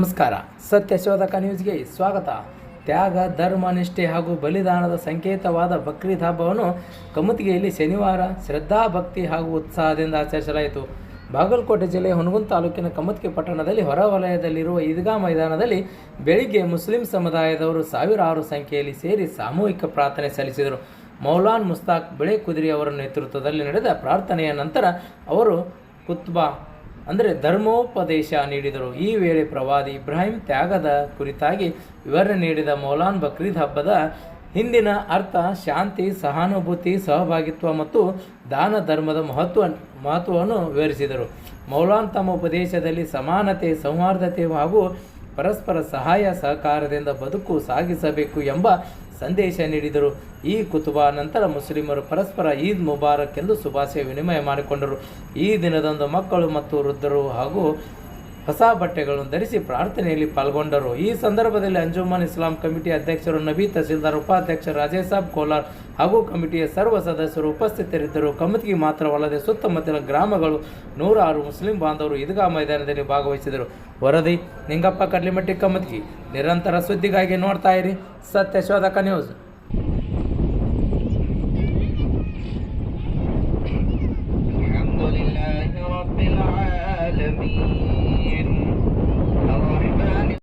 ನಮಸ್ಕಾರ. ಸತ್ಯಶೋಧಕ ನ್ಯೂಸ್ಗೆ ಸ್ವಾಗತ. ತ್ಯಾಗ, ಧರ್ಮ, ನಿಷ್ಠೆ ಹಾಗೂ ಬಲಿದಾನದ ಸಂಕೇತವಾದ ಬಕ್ರೀದ್ ಹಬ್ಬವನ್ನು ಕಮತಿಗೆಯಲ್ಲಿ ಶನಿವಾರ ಶ್ರದ್ಧಾ, ಭಕ್ತಿ ಹಾಗೂ ಉತ್ಸಾಹದಿಂದ ಆಚರಿಸಲಾಯಿತು. ಬಾಗಲಕೋಟೆ ಜಿಲ್ಲೆಯ ಹುನಗುಂದ ತಾಲೂಕಿನ ಕಮತ್ಕಿ ಪಟ್ಟಣದಲ್ಲಿ ಹೊರವಲಯದಲ್ಲಿರುವ ಈದ್ಗಾ ಮೈದಾನದಲ್ಲಿ ಬೆಳಿಗ್ಗೆ ಮುಸ್ಲಿಂ ಸಮುದಾಯದವರು ಸಾವಿರಾರು ಸಂಖ್ಯೆಯಲ್ಲಿ ಸೇರಿ ಸಾಮೂಹಿಕ ಪ್ರಾರ್ಥನೆ ಸಲ್ಲಿಸಿದರು. ಮೌಲಾನ್ ಮುಸ್ತಾಕ್ ಬೆಳೆ ಕುದುರೆ ಅವರ ನೇತೃತ್ವದಲ್ಲಿ ನಡೆದ ಪ್ರಾರ್ಥನೆಯ ನಂತರ ಅವರು ಕುತ್ಬಾ ಅಂದರೆ ಧರ್ಮೋಪದೇಶ ನೀಡಿದರು. ಈ ವೇಳೆ ಪ್ರವಾದಿ ಇಬ್ರಾಹಿಂ ತ್ಯಾಗದ ಕುರಿತಾಗಿ ವಿವರಣೆ ನೀಡಿದ ಮೌಲಾನ್ ಬಕ್ರೀದ್ ಹಬ್ಬದ ಹಿಂದಿನ ಅರ್ಥ ಶಾಂತಿ, ಸಹಾನುಭೂತಿ, ಸಹಭಾಗಿತ್ವ ಮತ್ತು ದಾನ ಧರ್ಮದ ಮಹತ್ವ, ಮಹತ್ವವನ್ನು ವಿವರಿಸಿದರು. ಮೌಲಾನ್ ತಮ್ಮ ಉಪದೇಶದಲ್ಲಿ ಸಮಾನತೆ, ಸೌಹಾರ್ದತೆ ಹಾಗೂ ಪರಸ್ಪರ ಸಹಾಯ ಸಹಕಾರದಿಂದ ಬದುಕು ಸಾಗಿಸಬೇಕು ಎಂಬ ಸಂದೇಶ ನೀಡಿದರು. ಈ ಕುತುಬ ನಂತರ ಮುಸ್ಲಿಮರು ಪರಸ್ಪರ ಈದ್ ಮುಬಾರಕ್ ಎಂದು ಶುಭಾಶಯ ವಿನಿಮಯ ಮಾಡಿಕೊಂಡರು. ಈ ದಿನದಂದು ಮಕ್ಕಳು ಮತ್ತು ವೃದ್ಧರು ಹಾಗೂ ಹೊಸ ಬಟ್ಟೆಗಳನ್ನು ಧರಿಸಿ ಪ್ರಾರ್ಥನೆಯಲ್ಲಿ ಪಾಲ್ಗೊಂಡರು. ಈ ಸಂದರ್ಭದಲ್ಲಿ ಅಂಜುಮಾನ್ ಇಸ್ಲಾಂ ಕಮಿಟಿ ಅಧ್ಯಕ್ಷರು ನಬಿ ತಹಸೀಲ್ದಾರ್, ಉಪಾಧ್ಯಕ್ಷ ರಾಜೇ ಸಾಬ್ ಕೋಲಾರ್ ಹಾಗೂ ಕಮಿಟಿಯ ಸರ್ವ ಸದಸ್ಯರು ಉಪಸ್ಥಿತರಿದ್ದರು. ಕಮಿಟಿಗೆ ಮಾತ್ರವಲ್ಲದೆ ಸುತ್ತಮುತ್ತಲ ಗ್ರಾಮಗಳು ನೂರಾರು ಮುಸ್ಲಿಂ ಬಾಂಧವರು ಇದ್ಗಾ ಮೈದಾನದಲ್ಲಿ ಭಾಗವಹಿಸಿದರು. ವರದಿ, ನಿಂಗಪ್ಪ ಕಡ್ಲಿಮಟ್ಟಿ ಕಮತ್ಗಿ ನಿರಂತರ ಸುದ್ದಿಗಾಗಿ ನೋಡ್ತಾ ಇರಿ ಸತ್ಯಶೋಧಕ ನ್ಯೂಸ್. العالمين